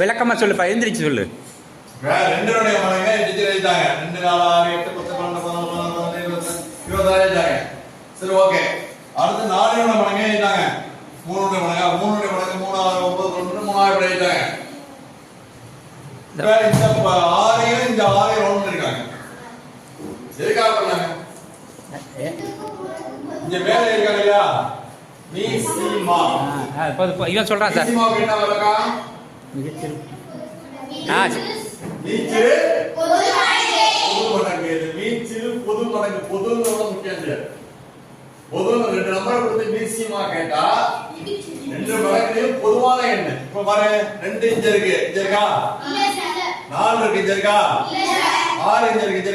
விளக்கமா சொல்லுப்பா எந்திரிச்சு சொல்லு. ரெண்டுடைய மடங்க டிஜிட்டல் எழுதிட்டாங்க. ரெண்டு நாலு ஆறு எட்டு பத்து பன்னெண்டு இருபது இருபதாயிரம் எழுதிட்டாங்க. சரி ஓகே. அடுத்து நாலு மடங்க எழுதிட்டாங்க. மூணு மடங்கா மூணு மடங்கு மூணு ஆறு ஒன்பது பன்னெண்டு மூணாயிரம் எழுதிட்டாங்க. இந்த ஆறையும் இந்த ஆறையும் ரவுண்ட் இருக்காங்க. எதுக்காக பண்ணாங்க? இங்க மேல இருக்காங்க இல்லையா? இவன் சொல்றான் சார். பொது மடங்கு பொது முக்கியம் பொதுன்னு ரெண்டு நம்பர் கொடுத்து மீசியமா கேட்டா ரெண்டு மடங்குலையும் பொதுவான எண்ணு. இப்ப பாரு ரெண்டு இன்ச் இருக்கு. இங்க இருக்கா? நாலு இருக்கு. இங்க இருக்கா? ஆறு இன்ச் இருக்கு.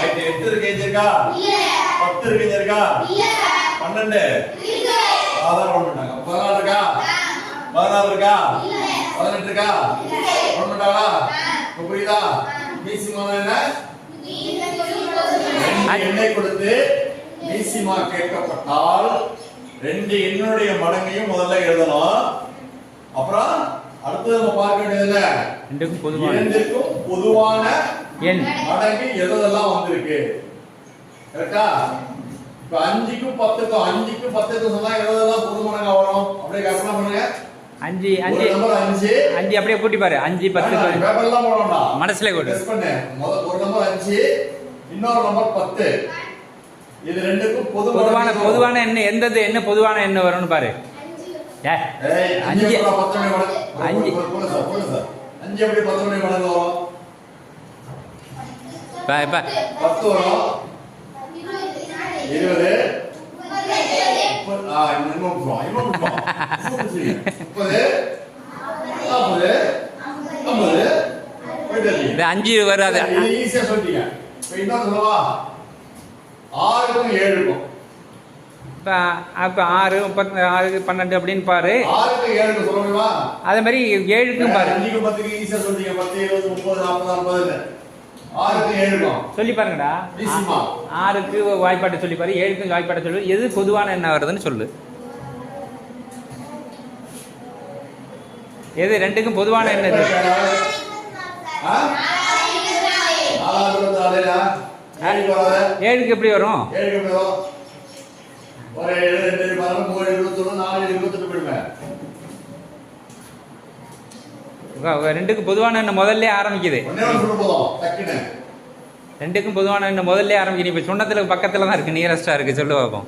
ரைட் எட்டு இருக்கு. இங்க இருக்கா? பத்து இருக்கு. இங்க இருக்கா? பன்னெண்டு. அதான் ஒண்ணு பண்ணாங்க பதினாலு இருக்கா? பதினாலு இருக்கா? பதினெட்டு இருக்கா? ஒண்ணு பண்ணாங்களா இப்ப புரியுதா? மீசியமான என்ன? கொடுத்து மீசிமா கேட்கப்பட்டால் ரெண்டு எண்ணுடைய மடங்கையும் முதல்ல எழுதணும். அப்புறம் அடுத்தது நம்ம பார்க்க வேண்டியது என்ன? ரெண்டுக்கும் பொதுவான இரண்டுக்கும் பொதுவான எண். மடங்கு எதெல்லாம் வந்திருக்கு? கரெக்டா இப்ப அஞ்சுக்கும் பத்துக்கும் அஞ்சுக்கும் பத்துக்கும் சொன்னா எதெல்லாம் பொது மடங்கா வரும்? அப்படியே கற்பனை பண்ணுங்க. அஞ்சு அஞ்சு. அஞ்சு. அஞ்சு அப்படியே கூட்டி பாரு. அஞ்சு பத்து பேப்பர்லாம் போட வேண்டாம் மனசுல கொடு. Guess பண்ணு. முதல் ஒரு நம்பர் அஞ்சு இன்னொரு நம்பர் பத்து. இது ரெண்டுக்கும் பொது பொதுவான பொதுவான எண்ணெய் எந்தது என்ன பொதுவான எண்ணெய் வரும்னு பாரு. அஞ்சு அஞ்சு. பத்து மணி அஞ்சு. எப்படி பத்து மணி மடங்கு வரும்? இப்ப இப்ப பத்து வரும். இருபது. அஞ்சு வராது. இது ஈஸியா சொல்லிட்டீங்க. இப்ப இன்னொரு சொல்லவா ஆறுக்கும் ஏழுக்கும். இப்ப அப்ப ஆறு முப்பத்தி ஆறு பன்னெண்டு அப்படின்னு பாரு. அதே மாதிரி ஏழுக்கும் பாரு. சொல்லி பாருங்கடா. ஆறுக்கு வாய்ப்பாட்டை சொல்லி பாரு ஏழுக்கும் வாய்ப்பாட்டை சொல்லு. எது பொதுவான என்ன வருதுன்னு சொல்லு. எது ரெண்டுக்கும் பொதுவான என்ன இது? ஆ? நாலாவது இருபத்தி நாலுடா. ஏழுக்கு வராது. ஏழுக்கு எப்படி வரும் ஏழுக்கு எப்படி வரும்? ஒரு ஏழு, ரெண்டு, ஏழு, பதினாலு, மூணு, இருபத்தொன்னு, நாலு, ஏழு, இருபத்தெட்டு போயிடுமே. ரெண்டுக்கும் பொதுவான என்ன முதல்ல ஆரம்பிக்குது. ரெண்டுக்கும் பொதுவான என்ன முதல்ல ஆரம்பிக்குது. இப்ப சொன்னதுல பக்கத்துல தான் இருக்கு நியரஸ்டா இருக்கு சொல்லு பார்ப்போம்